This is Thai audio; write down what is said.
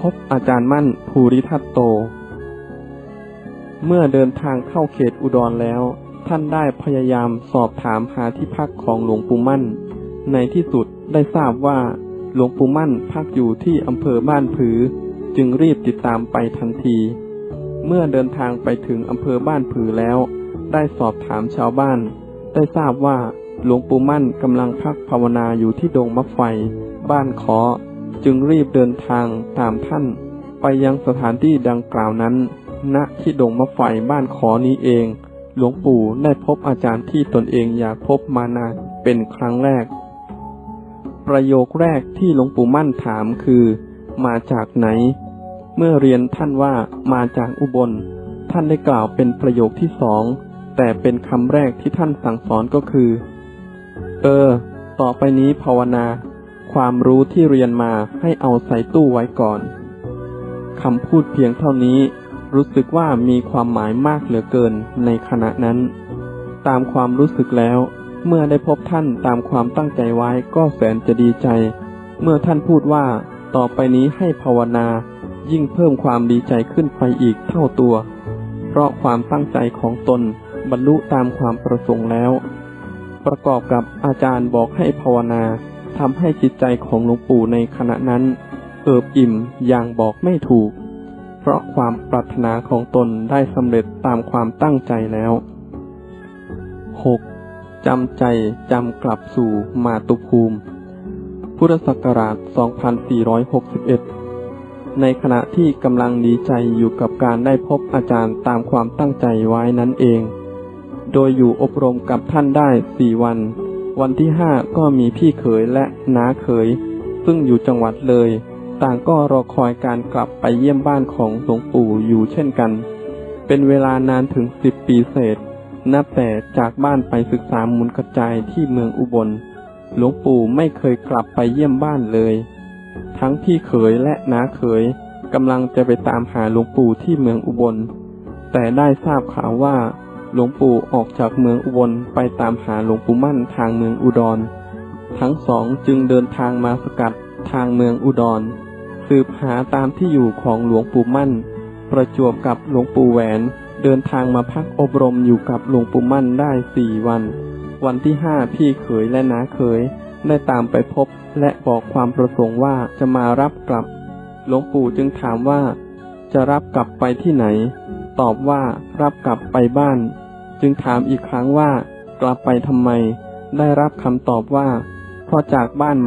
พบอาจารย์มั่นภูริทัตโต เมื่อเดินทางเข้าเขตอุดรแล้ว ท่านได้พยายามสอบถามหาที่พักของหลวงปู่มั่น ในที่สุดได้ทราบว่าหลวงปู่มั่นพักอยู่ที่อำเภอบ้านผือ จึงรีบติดตามไปทันที เมื่อเดินทางไปถึงอำเภอบ้านผือแล้ว ได้สอบถามชาวบ้าน ได้ทราบว่าหลวงปู่มั่นกำลังพักภาวนาอยู่ที่ดงมะไฟ บ้านขอ จึงรีบเดินทางตามท่าน ไปยังสถานที่ดังกล่าวนั้น ณที่ดงมะไฟบ้านขอนี้เอง หลวงปู่ได้พบอาจารย์ที่ตนเองอยากพบมานานเป็นครั้งแรก ประโยคแรกที่หลวงปู่มั่นถามคือ มาจากไหน เมื่อเรียนท่านว่ามาจากอุบล ท่านได้กล่าวเป็นประโยคที่สอง แต่เป็นคำแรกที่ท่านสั่งสอนก็คือ เออ ต่อไปนี้ภาวนา ความรู้ที่เรียนมาให้เอาใส่ตู้ไว้ก่อน คำพูดเพียงเท่านี้ รู้สึกว่ามีความหมายมากเหลือเกินในขณะนั้น ตามความรู้สึกแล้ว เมื่อได้พบท่านตามความตั้งใจไว้ก็แสนจะดีใจ เมื่อท่านพูดว่าต่อไปนี้ให้ภาวนา ยิ่งเพิ่มความดีใจขึ้นไปอีกเท่าตัว เพราะความตั้งใจของตนบรรลุตามความประสงค์แล้ว ประกอบกับอาจารย์บอกให้ภาวนา ทำให้จิตใจของหลวงปู่ในขณะนั้น เอิบอิ่มอย่างบอกไม่ถูก เพราะความปรารถนาของตนได้สำเร็จตามความตั้งใจแล้ว 6. จำใจจำกลับสู่มาตุภูมิ พุทธศักราช 2461 ในขณะที่กำลังดีใจอยู่กับการได้พบอาจารย์ตามความตั้งใจไว้นั้นเอง โดยอยู่อบรมกับท่านได้สี่วัน วันที่ห้าก็มีพี่เขยและน้าเขย ซึ่งอยู่จังหวัดเลย ต่างก็รอคอยการกลับไปเยี่ยมบ้านของหลวงปู่อยู่เช่นกัน เป็นเวลานานถึงสิบปีเศษ นับแต่จากบ้านไปศึกษามูลกระจายที่เมืองอุบล หลวงปู่ไม่เคยกลับไปเยี่ยมบ้านเลย ทั้งพี่เขยและน้าเขยกำลังจะไปตามหาหลวงปู่ที่เมืองอุบล แต่ได้ทราบข่าวว่า หลวงปู่ออกจากเมืองอุบลไปตามหาหลวงปู่มั่นทางเมืองอุดร ทั้งสองจึงเดินทางมาสกัดทางเมืองอุดร สืบหาตามที่อยู่ของหลวงปู่มั่น ประจวบกับหลวงปู่แหวนเดินทางมาพักอบรมอยู่กับหลวงปู่มั่นได้สี่วัน วันที่ห้าพี่เขยและน้าเขยได้ตามไปพบและบอกความประสงค์ว่าจะมารับกลับ หลวงปู่จึงถามว่า จะรับกลับไปที่ไหน ตอบว่ารับกลับไปบ้าน จึงถามอีกครั้งว่ากลับไปทำไม ได้รับคำตอบว่าเพราะจากบ้านมา